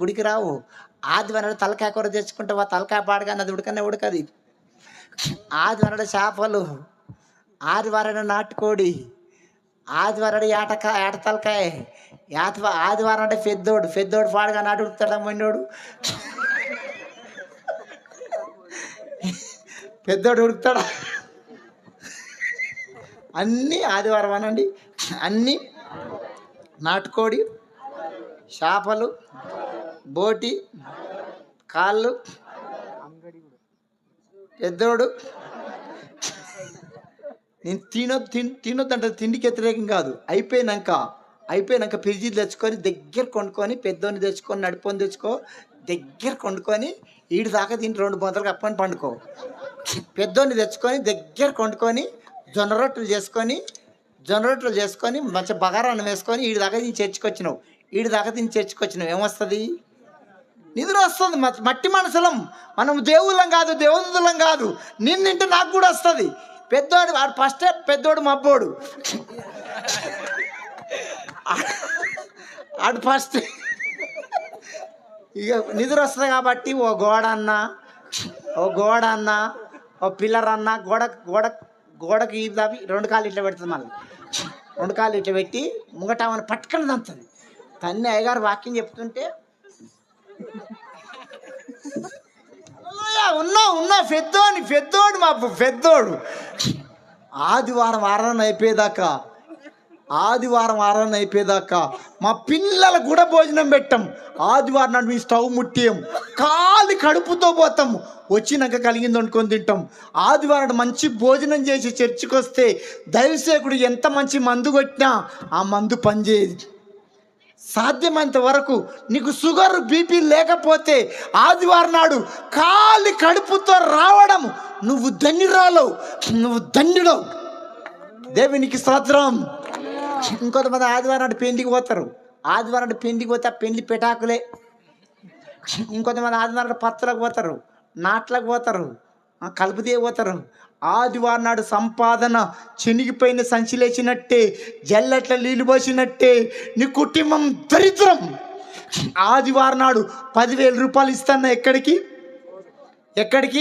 గుడికి రావు. ఆదివారం తలకాయ కూర తెచ్చుకుంటావా తలకాయ పాడగానే అది ఉడకనే ఉడకది. ఆదివారం చేపలు ఆదివారం నాటుకోడి ఆదివారం ఏటక ఏట తలకాయ ఏట ఆదివారం అంటే పెద్దోడు పెద్దోడు పాడగా నాటు ఉడుకుతాడా మొన్నోడు? పెద్దోడు ఉడుకుతాడా? అన్నీ ఆదివారం అనండి అన్నీ నాటుకోడి చేపలు బోటి కాళ్ళు పెద్దోడు నేను తిన తినొద్దంటే తిండికి వ్యతిరేకం కాదు. అయిపోయినాక అయిపోయినాక ఫ్రిడ్జి తెచ్చుకొని దగ్గర కొనుక్కొని పెద్దోని తెచ్చుకొని నడిపోని తెచ్చుకో దగ్గర కొనుక్కొని ఈడు దాకా తిని రెండు బొంతలు కప్పుకొని పండుకో. పెద్దోని తెచ్చుకొని దగ్గర కొనుక్కొని జొన్న రొట్టెలు చేసుకొని జొన్న రొట్టెలు చేసుకొని మంచి బగారాన్ని వేసుకొని ఈడి దాకా దీన్ని చర్చుకొచ్చినావు ఈడి దాకా తిని చర్చుకొచ్చినావు ఏమొస్తుంది? నిద్ర వస్తుంది మ- మట్టి మనసులం. మనం దేవుళ్ళం కాదు దేవదూతులం కాదు. నిన్నింటే నాకు కూడా వస్తుంది. పెద్దోడు వాడు ఫస్ట్ పెద్దోడు మబ్బోడు. ఆడు ఫస్ట్ ఇక నిద్ర వస్తుంది కాబట్టి ఓ గోడ అన్న ఓ గోడ అన్న ఓ పిల్లర్ అన్న గోడ గోడ గోడకి ఈ దాపి రెండు కాళ్ళు ఇట్లా పెడుతుంది మళ్ళీ. రెండు కాళ్ళు ఇట్లా పెట్టి ముంగట ఆమెను పట్టుకొని దంతుంది తన్ని అయ్యగారు వాక్యం చెప్తుంటే ఉన్నా ఉన్నా పెద్దోని పెద్దోడు మా పెద్దోడు. ఆదివారం వారాన్ని అయిపోయేదాకా ఆదివారం వారాన్ని అయిపోయేదాకా మా పిల్లలకు కూడా భోజనం పెట్టాం. ఆదివారం నాడు మీ స్టవ్ ముట్టియం కాలి కడుపుతో పోతాం. వచ్చినాక కలిగింది వండుకొని తింటాం. ఆదివారం మంచి భోజనం చేసి చర్చికి వస్తే దైవసేకుడు ఎంత మంచి మందు కొట్టినా ఆ మందు పనిచేయదు. సాధ్యమైనంత వరకు నీకు షుగర్ బీపీ లేకపోతే ఆదివారం నాడు కాలి కడుపుతో రావడం నువ్వు ధన్యురాలవు నువ్వు ధన్యుడవు. దేవునికి స్తోత్రం. ఇంకొంతమంది ఆదివారం నాడు పెండికి పోతారు. ఆదివారం నాడు పెండికి పోతే ఆ పెండ్లి పెటాకులే. ఇంకొంతమంది ఆదివారం నాడు పత్తులకు పోతారు నాట్లకు పోతారు. ఆ, కలుపుతే పోతారు ఆదివారం నాడు సంపాదన చెనిగిపోయిన సంచిలేసినట్టే జల్లెట్ల నీళ్ళు పోసినట్టే నీ కుటుంబం దరిద్రం. ఆదివారం నాడు పదివేల రూపాయలు ఇస్తాను ఎక్కడికి? ఎక్కడికి?